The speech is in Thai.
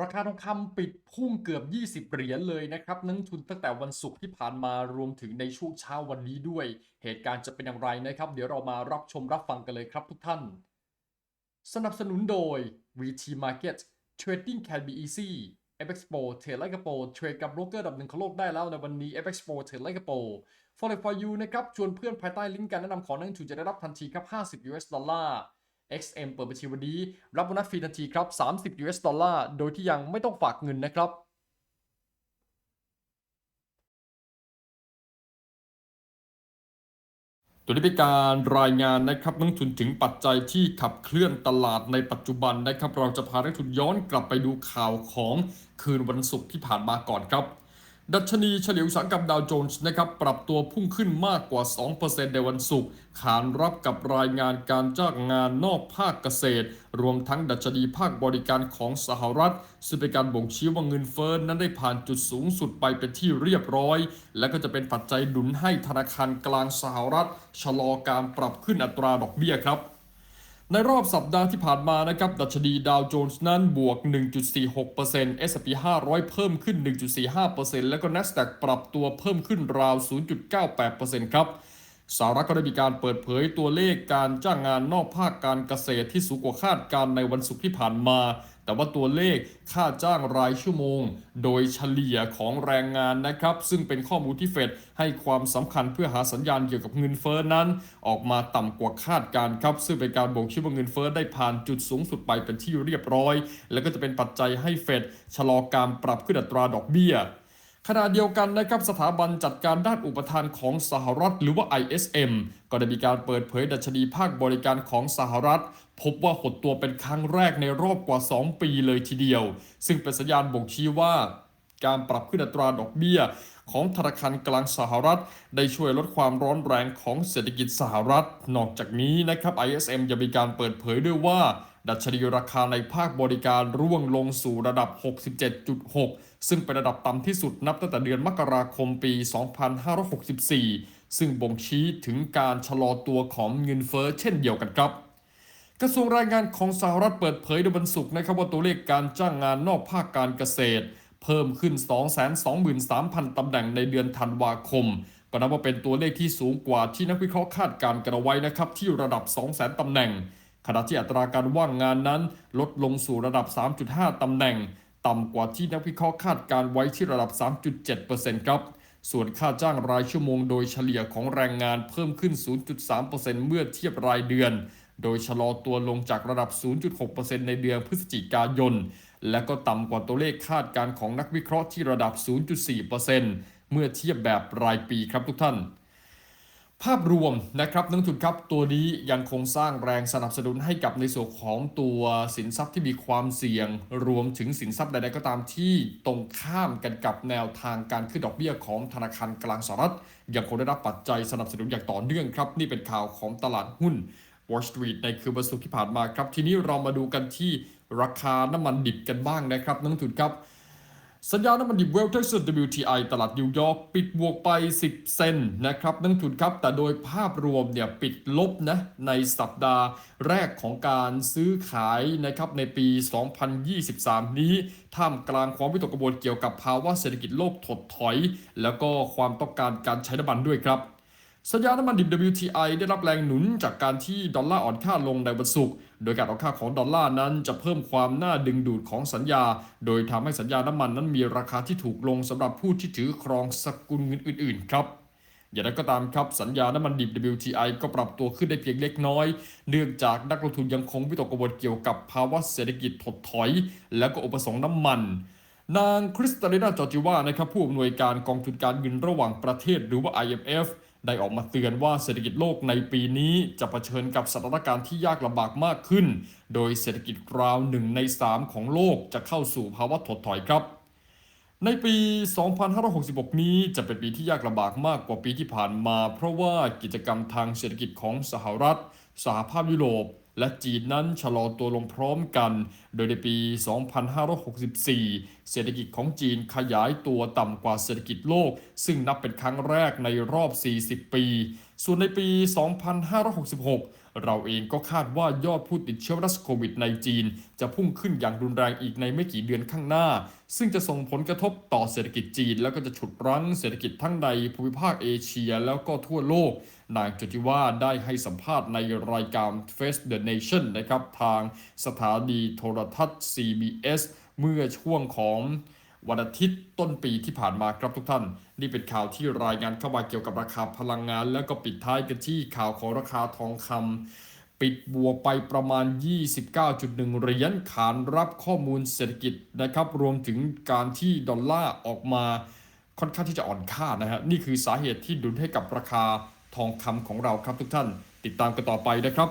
ราคาทองคำปิดพุ่งเกือบ 20 เหรียญเลยนะครับนักทุนตั้งแต่วันศุกร์ที่ผ่านมารวมถึงในช่วงเช้าวันนี้ด้วย เหตุการณ์จะเป็นอย่างไรนะครับ เดี๋ยวเรามารับชมรับฟังกันเลยครับทุกท่าน สนับสนุนโดย VT Market Trading can be easy FXPO เทรดไลกระโปเทรดกับโบรกเกอร์ดับหนึ่งของโลกได้แล้วในวันนี้ FXPO เทรดไลกระโป Follow for you นะครับชวนเพื่อนภายใต้ลิงก์การแนะนำของนักทุนจะได้รับทันทีครับ 50 US ดอลลาร์ XM เปิดบัญชีวันนี้ รับโบนัสฟรีทันทีครับ 30 US ดอลลาร์ โดยที่ยังไม่ต้องฝากเงินนะครับตัวนี้เป็นการรายงานนะครับนักทุนถึงปัจจัยที่ขับเคลื่อนตลาดในปัจจุบันนะครับ เราจะพานักทุนย้อนกลับไปดูข่าวของคืนวันศุกร์ที่ผ่านมาก่อนครับ ดัชนีเฉลี่ยอุตสาหกรรมดาวโจนส์นะครับปรับตัวพุ่งขึ้นมากกว่า 2%ในวันศุกร์ขานรับกับรายงานการจ้างงานนอกภาคเกษตร รวมทั้งดัชนีภาคบริการของสหรัฐ ซึ่งเป็นการบ่งชี้ว่าเงินเฟ้อนั้นได้ผ่านจุดสูงสุดไปเป็นที่เรียบร้อย และก็จะเป็นปัจจัยหนุนให้ธนาคารกลางสหรัฐ ชะลอการปรับขึ้นอัตราดอกเบี้ยครับ ในรอบสัปดาห์ที่ผ่านมานะครับ ดัชนีดาวโจนส์นั้นบวก 1.46% S&P 500 เพิ่มขึ้น 1.45%แล้วก็ NASDAQ ปรับตัวเพิ่มขึ้นราว 0.98%ครับสหรัฐก็ได้มีการเปิดเผยตัวเลขการจ้างงานนอกภาคการเกษตรที่สูงกว่าคาดการในวันศุกร์ที่ผ่านมา แต่ว่าตัวเลขค่าจ้างรายชั่วโมง โดยเฉลี่ยของแรงงานนะครับ ซึ่งเป็นข้อมูลที่เฟดให้ความสำคัญเพื่อหาสัญญาณเกี่ยวกับเงินเฟ้อนั้น ออกมาต่ำกว่าคาดการครับ ซึ่งเป็นการบ่งชี้ว่าเงินเฟ้อได้ผ่านจุดสูงสุดไปเป็นที่เรียบร้อย และก็จะเป็นปัจจัยให้เฟดชะลอการปรับขึ้นอัตราดอกเบี้ย ขณะเดียวกันนะครับสถาบันจัดการด้านอุปทานของสหรัฐหรือว่า ISM ก็ได้มีการเปิดเผยดัชนีภาคบริการของสหรัฐ พบว่าหดตัวเป็นครั้งแรกในรอบกว่า 2 ปีเลยทีเดียว ซึ่งเป็นสัญญาณบ่งชี้ว่า การปรับขึ้นอัตราดอกเบี้ย ของธนาคารกลางสหรัฐ ได้ช่วยลดความร้อนแรงของเศรษฐกิจสหรัฐ นอกจากนี้นะครับ ISM ยังมีการเปิดเผยด้วยว่า ดัชนีราคาในภาคบริการร่วงลงสู่ระดับ 67.6 ซึ่งเป็นระดับต่ำที่สุดนับตั้งแต่เดือนมกราคมปี 2564 ซึ่งบ่งชี้ถึงการชะลอตัวของเงินเฟ้อเช่นเดียวกันครับ กระทรวงแรงงานของสหรัฐเปิดเผยในวันศุกร์นะครับว่าตัวเลขการจ้างงานนอกภาคการเกษตร เพิ่มขึ้น 223,000 ตำแหน่งในเดือนธันวาคมก็นับว่าเป็นตัวเลขที่สูงกว่าที่นักวิเคราะห์คาดการณ์กันเอาไว้นะครับที่ระดับ 200,000 ตำแหน่ง ขณะที่อัตราการว่างงานนั้นลดลงสู่ระดับ 3.5 ตำแหน่ง ต่ำกว่าที่นักวิเคราะห์คาดการไว้ที่ระดับ 3.7%ครับ ส่วนค่าจ้างรายชั่วโมงโดยเฉลี่ยของแรงงานเพิ่มขึ้น 0.3%เมื่อเทียบรายเดือน โดยชะลอตัวลงจากระดับ 0.6%ในเดือนพฤศจิกายน และก็ต่ำกว่าตัวเลขคาดการของนักวิเคราะห์ที่ระดับ 0.4%เมื่อเทียบแบบรายปีครับทุกท่าน ภาพรวมนะครับนักลงทุนครับตัวนี้ยังคงสร้างแรงสนับสนุนให้กับในส่วนของตัวสินทรัพย์ที่มีความเสี่ยง รวมถึงสินทรัพย์ใดๆก็ตามที่ตรงข้ามกันกับแนวทางการขึ้นดอกเบี้ยของธนาคารกลางสหรัฐยังคงได้รับปัจจัยสนับสนุนอย่างต่อเนื่องครับ นี่เป็นข่าวของตลาดหุ้น Wall Street ในคืนวันศุกร์ที่ผ่านมาครับ ทีนี้เรามาดูกันที่ราคาน้ำมันดิบกันบ้างนะครับนักลงทุนครับ สัญญาณน้ำมันดิบเวลเทส WTI ตลาดนิวยอร์กปิดบวกไป 10 เซนต์นะครับนักลงทุนครับ แต่โดยภาพรวมเนี่ยปิดลบนะในสัปดาห์แรกของการซื้อขายนะครับในปี 2023 นี้ ท่ามกลางความวิตกกังวลเกี่ยวกับภาวะเศรษฐกิจโลกถดถอย แล้วก็ความต้องการการใช้น้ำมันด้วยครับ สัญญาน้ำมันดิบ WTI ได้รับแรงหนุนจากการที่ดอลลาร์อ่อนค่าลงในวันศุกร์ โดยการอ่อนค่าของดอลลาร์นั้นจะเพิ่มความน่าดึงดูดของสัญญา โดยทำให้สัญญาน้ำมันนั้นมีราคาที่ถูกลงสำหรับผู้ที่ถือครองสกุลเงินอื่น ๆ ครับอย่างไรก็ตามครับสัญญาน้ำมันดิบ WTI ก็ปรับตัวขึ้นได้เพียงเล็กน้อย เนื่องจากนักลงทุนยังคงวิตกกังวลเกี่ยวกับภาวะเศรษฐกิจถดถอย และก็อุปสงค์น้ำมัน นางคริสตาลินาจอร์จิวานะครับผู้อำนวยการกองทุนการเงินระหว่างประเทศหรือว่า IMF ได้ออกมาเตือนว่าเศรษฐกิจโลกในปีนี้จะเผชิญกับสถานการณ์ที่ยากลำบากมากขึ้น โดยเศรษฐกิจราวหนึ่งใน 3 ของโลกจะเข้าสู่ภาวะถดถอยครับ ในปี 2566 นี้จะเป็นปีที่ยากลำบากมากกว่าปีที่ผ่านมา เพราะว่ากิจกรรมทางเศรษฐกิจของสหรัฐ สหภาพยุโรป และจีนนั้นชะลอตัวลงพร้อมกัน โดยในปี 2564 เศรษฐกิจของจีนขยายตัวต่ำกว่าเศรษฐกิจโลก ซึ่งนับเป็นครั้งแรกในรอบ 40 ปี ส่วนในปี 2566 เราเองก็คาดว่ายอดผู้ติดเชื้อไวรัสโควิดในจีน จะพุ่งขึ้นอย่างรุนแรงอีกในไม่กี่เดือนข้างหน้า ซึ่งจะส่งผลกระทบต่อเศรษฐกิจจีน แล้วก็จะฉุดรั้งเศรษฐกิจทั้งในภูมิภาคเอเชียแล้วก็ทั่วโลกนางจุติว่าได้ให้สัมภาษณ์ในรายการ Face the Nation นะครับทางสถานีโทรทัศน์ CBS เมื่อช่วงของวันอาทิตย์ต้นปีที่ผ่านมาครับทุกท่าน นี่เป็นข่าวที่รายงานเข้ามาเกี่ยวกับราคาพลังงาน แล้วก็ปิดท้ายกันที่ข่าวของราคาทองคำปิดบวกไปประมาณ 29.1เหรียญขานรับข้อมูลเศรษฐกิจนะครับ รวมถึงการที่ดอลลาร์ออกมาค่อนข้างที่จะอ่อนค่านะฮะนี่คือสาเหตุที่ดุลให้กับราคาทองคำของเราครับทุกท่าน ติดตามกันต่อไปนะครับ